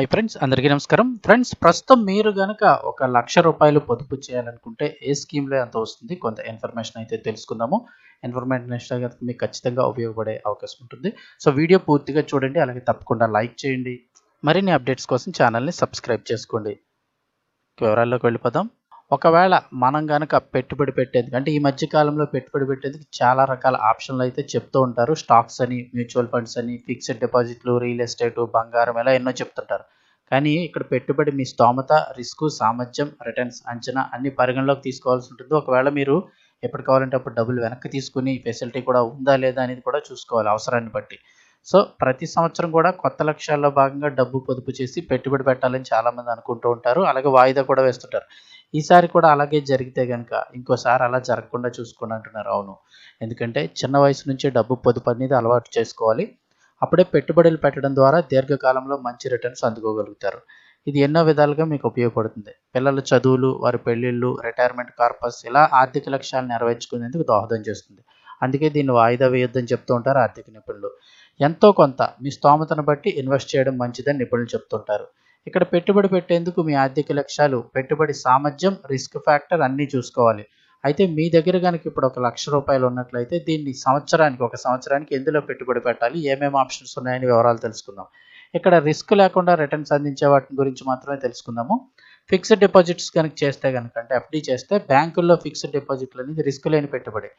Hi friends అందరికీ నమస్కారం. Friends ప్రస్తుతం మీరు గనక ఒక లక్ష రూపాయలు పొదుపు చేయాలనుకుంటే ఏ స్కీమ్లో ఎంత వస్తుంది? కొంత ఇన్ఫర్మేషన్ అయితే తెలుసుకుందాము. ఇన్ఫర్మేషన్ మీకు ఖచ్చితంగా ఉపయోగపడే అవకాశం ఉంటుంది. సో వీడియో పూర్తిగా చూడండి అలాగే తప్పకుండా లైక్ చేయండి. మరిన్ని అప్డేట్స్ కోసం ఛానల్ని సబ్స్క్రైబ్ చేసుకోండి. వివరాల్లోకి వెళ్ళిపోదాం. ఒకవేళ మనం కనుక పెట్టుబడి పెట్టేందుకు అంటే ఈ మధ్య కాలంలో పెట్టుబడి పెట్టేందుకు చాలా రకాల ఆప్షన్లు అయితే చెప్తూ ఉంటారు. స్టాక్స్ అని మ్యూచువల్ ఫండ్స్ అని ఫిక్స్డ్ డిపాజిట్లు రియల్ ఎస్టేట్ బంగారం ఇలా ఎన్నో చెప్తుంటారు. కానీ ఇక్కడ పెట్టుబడి మీ స్తోమత రిస్క్ సామర్థ్యం రిటర్న్స్ అంచనా అన్ని పరిగణలోకి తీసుకోవాల్సి ఉంటుంది. ఒకవేళ మీరు ఎప్పుడు కావాలంటే అప్పుడు డబ్బులు వెనక్కి తీసుకుని ఫెసిలిటీ కూడా ఉందా లేదా అనేది కూడా చూసుకోవాలి అవసరాన్ని బట్టి. సో ప్రతి సంవత్సరం కూడా కొత్త లక్ష్యాల్లో భాగంగా డబ్బు పొదుపు చేసి పెట్టుబడి పెట్టాలని చాలామంది అనుకుంటూ ఉంటారు. అలాగే వాయిదా కూడా వేస్తుంటారు. ఈసారి కూడా అలాగే జరిగితే కనుక ఇంకోసారి అలా జరగకుండా చూసుకోండి అంటున్నారు. అవును. ఎందుకంటే చిన్న వయసు నుంచే డబ్బు పొదుపు అనేది అలవాటు చేసుకోవాలి. అప్పుడే పెట్టుబడులు పెట్టడం ద్వారా దీర్ఘకాలంలో మంచి రిటర్న్స్ అందుకోగలుగుతారు. ఇది ఎన్నో విధాలుగా మీకు ఉపయోగపడుతుంది. పిల్లల చదువులు వారి పెళ్ళిళ్ళు రిటైర్మెంట్ కార్పస్ ఇలా ఆర్థిక లక్ష్యాలు నెరవేర్చుకునేందుకు దోహదం చేస్తుంది. అందుకే దీన్ని వాయిదా వేయొద్దని చెప్తూ ఉంటారు ఆర్థిక నిపుణులు. ఎంతో కొంత మీ స్తోమతను బట్టి ఇన్వెస్ట్ చేయడం మంచిదని నిపుణులు చెప్తుంటారు ఇక్కడ పెట్టుబడి పెట్టేందుకు మీ ఆర్థిక లక్ష్యాలు పెట్టుబడి సామర్థ్యం రిస్క్ ఫ్యాక్టర్ అన్నీ చూసుకోవాలి. అయితే మీ దగ్గర కనుక ఇప్పుడు ఒక లక్ష రూపాయలు ఉన్నట్లయితే దీన్ని సంవత్సరానికి ఒక సంవత్సరానికి ఎందులో పెట్టుబడి పెట్టాలి ఏమేమి ఆప్షన్స్ ఉన్నాయని వివరాలు తెలుసుకుందాం. ఇక్కడ రిస్క్ లేకుండా రిటర్న్స్ అందించే వాటి గురించి మాత్రమే తెలుసుకుందాము. ఫిక్స్డ్ డిపాజిట్స్ కనుక చేస్తే కనుక అంటే ఎఫ్డీ చేస్తే బ్యాంకుల్లో ఫిక్స్డ్ డిపాజిట్లు అనేది రిస్క్ లేని పెట్టుబడి.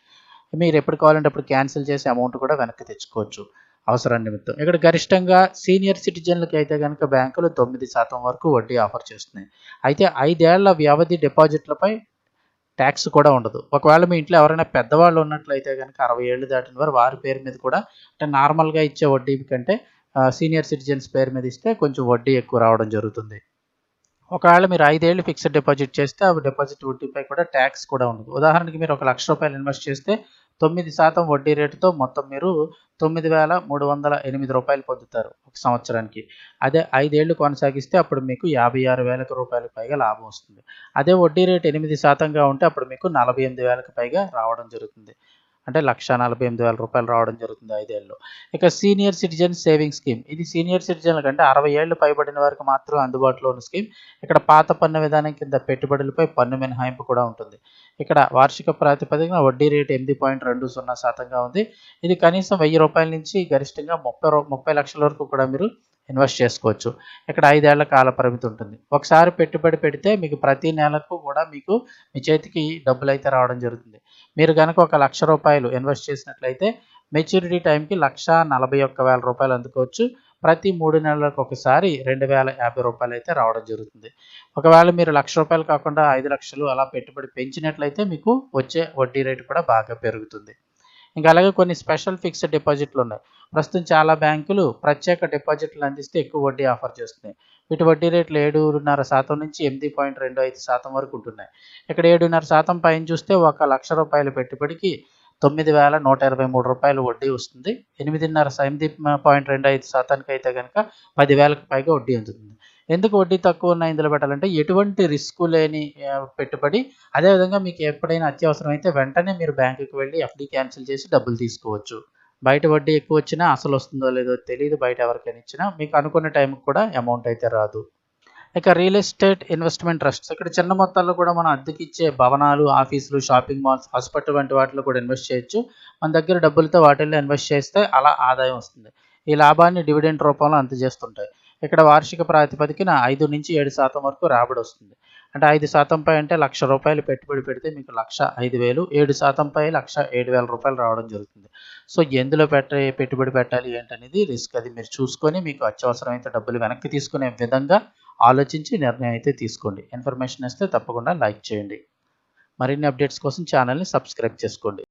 మీరు ఎప్పుడు కావాలంటే అప్పుడు క్యాన్సిల్ చేసి అమౌంట్ కూడా వెనక్కి తెచ్చుకోవచ్చు. అవసరం నిమిత్తం. ఇక్కడ గరిష్టంగా సీనియర్ సిటిజన్లకి అయితే కనుక బ్యాంకులు తొమ్మిది శాతం వరకు వడ్డీ ఆఫర్ చేస్తున్నాయి. అయితే ఐదేళ్ళ వ్యవధి డిపాజిట్లపై ట్యాక్స్ కూడా ఉండదు. ఒకవేళ మీ ఇంట్లో ఎవరైనా పెద్దవాళ్ళు ఉన్నట్లయితే కనుక అరవై ఏళ్ళు దాటిన వారు వారి పేరు మీద కూడా అంటే నార్మల్గా ఇచ్చే వడ్డీ కంటే సీనియర్ సిటిజన్స్ పేరు మీద ఇస్తే కొంచెం వడ్డీ ఎక్కువ రావడం జరుగుతుంది. ఒకవేళ మీరు ఐదేళ్ళు ఫిక్స్డ్ డిపాజిట్ చేస్తే ఆ డిపాజిట్ వడ్డీపై కూడా ట్యాక్స్ కూడా ఉండదు. ఉదాహరణకి మీరు ఒక లక్ష రూపాయలు ఇన్వెస్ట్ చేస్తే తొమ్మిది శాతం వడ్డీ రేటుతో మొత్తం మీరు తొమ్మిది వేల మూడు వందల ఎనిమిది రూపాయలు పొందుతారు ఒక సంవత్సరానికి. అదే ఐదేళ్ళు కొనసాగిస్తే అప్పుడు మీకు యాభై ఆరు వేలకు రూపాయలకు పైగా లాభం వస్తుంది. అదే వడ్డీ రేటు ఎనిమిది శాతంగా ఉంటే అప్పుడు మీకు నలభై ఎనిమిది వేలకు పైగా రావడం జరుగుతుంది. అంటే లక్ష నలభై ఎనిమిది వేల రూపాయలు రావడం జరుగుతుంది ఐదేళ్ళు. ఇక సీనియర్ సిటిజన్ సేవింగ్ స్కీమ్. ఇది సీనియర్ సిటిజన్ల కంటే అరవై ఏళ్ళు పైబడిన వారికి మాత్రం అందుబాటులో ఉన్న స్కీమ్. ఇక్కడ పాత పన్ను విధానం కింద పెట్టుబడులపై పన్ను మినహాయింపు కూడా ఉంటుంది. ఇక్కడ వార్షిక ప్రాతిపదికన వడ్డీ రేటు ఎనిమిది పాయింట్ రెండు సున్నా శాతంగా ఉంది. ఇది కనీసం వెయ్యి రూపాయల నుంచి గరిష్టంగా ముప్పై ముప్పై లక్షల వరకు కూడా మీరు ఇన్వెస్ట్ చేసుకోవచ్చు. ఇక్కడ ఐదేళ్ళ కాల పరిమితి ఉంటుంది. ఒకసారి పెట్టుబడి పెడితే మీకు ప్రతి నెలకు కూడా మీకు మీ చేతికి డబ్బులు అయితే రావడం జరుగుతుంది. మీరు కనుక ఒక లక్ష రూపాయలు ఇన్వెస్ట్ చేసినట్లయితే మెచ్యూరిటీ టైంకి లక్ష నలభై ఒక్క వేల రూపాయలు అందుకోవచ్చు. ప్రతి మూడు నెలలకు ఒకసారి రెండు వేల యాభై రూపాయలు అయితే రావడం జరుగుతుంది. ఒకవేళ మీరు లక్ష రూపాయలు కాకుండా ఐదు లక్షలు అలా పెట్టుబడి పెంచినట్లయితే మీకు వచ్చే వడ్డీ రేటు కూడా బాగా పెరుగుతుంది. ఇంకా అలాగే కొన్ని స్పెషల్ ఫిక్స్డ్ డిపాజిట్లు ఉన్నాయి. ప్రస్తుతం చాలా బ్యాంకులు ప్రత్యేక డిపాజిట్లు అందిస్తే ఎక్కువ వడ్డీ ఆఫర్ చేస్తున్నాయి. వీటి వడ్డీ రేట్లు ఏడున్నర శాతం నుంచి ఎనిమిది పాయింట్ రెండు ఐదు శాతం వరకు ఉంటున్నాయి. ఇక్కడ ఏడున్నర శాతం పైన చూస్తే ఒక లక్ష రూపాయల పెట్టుబడికి తొమ్మిది వేల నూట ఇరవై మూడు రూపాయలు వడ్డీ వస్తుంది. ఎనిమిదిన్నర ఎనిమిది పాయింట్ రెండు ఐదు శాతానికి అయితే కనుక పదివేలకు పైగా వడ్డీ అందుతుంది. ఎందుకు వడ్డీ తక్కువ ఉన్న ఇందులో పెట్టాలంటే ఎటువంటి రిస్క్ లేని పెట్టుబడి. అదేవిధంగా మీకు ఎప్పుడైనా అత్యవసరం అయితే వెంటనే మీరు బ్యాంకుకి వెళ్ళి ఎఫ్డీ క్యాన్సిల్ చేసి డబ్బులు తీసుకోవచ్చు. బయట వడ్డీ ఎక్కువ వచ్చినా అసలు వస్తుందో లేదో తెలియదు బయట ఎవరికైనా ఇచ్చినా మీకు అనుకున్న టైంకి కూడా అమౌంట్ అయితే రాదు. ఇక రియల్ ఎస్టేట్ ఇన్వెస్ట్మెంట్ ట్రస్ట్స్ ఇక్కడ చిన్న మొత్తాల్లో కూడా మనం అద్దెకిచ్చే భవనాలు ఆఫీసులు షాపింగ్ మాల్స్ హాస్పిటల్ వంటి వాటిలో కూడా ఇన్వెస్ట్ చేయొచ్చు. మన దగ్గర డబ్బులతో వాటిల్లో ఇన్వెస్ట్ చేస్తే అలా ఆదాయం వస్తుంది. ఈ లాభాన్ని డివిడెంట్ రూపంలో అందజేస్తుంటాయి ఇక్కడ వార్షిక ప్రాతిపదికన ఐదు నుంచి ఏడు శాతం వరకు రాబడి వస్తుంది. అంటే ఐదు శాతంపై అంటే లక్ష రూపాయలు పెట్టుబడి పెడితే మీకు లక్ష ఐదు వేలు ఏడు శాతంపై లక్ష ఏడు వేల రూపాయలు రావడం జరుగుతుంది. సో ఎందులో పెట్ట పెట్టుబడి పెట్టాలి ఏంటనేది రిస్క్ అది మీరు చూసుకొని మీకు అత్యవసరమైతే డబ్బులు వెనక్కి తీసుకునే విధంగా ఆలోచించి నిర్ణయం అయితే తీసుకోండి. ఇన్ఫర్మేషన్ ఇస్తే తప్పకుండా లైక్ చేయండి. మరిన్ని అప్డేట్స్ కోసం ఛానల్ని సబ్స్క్రైబ్ చేసుకోండి.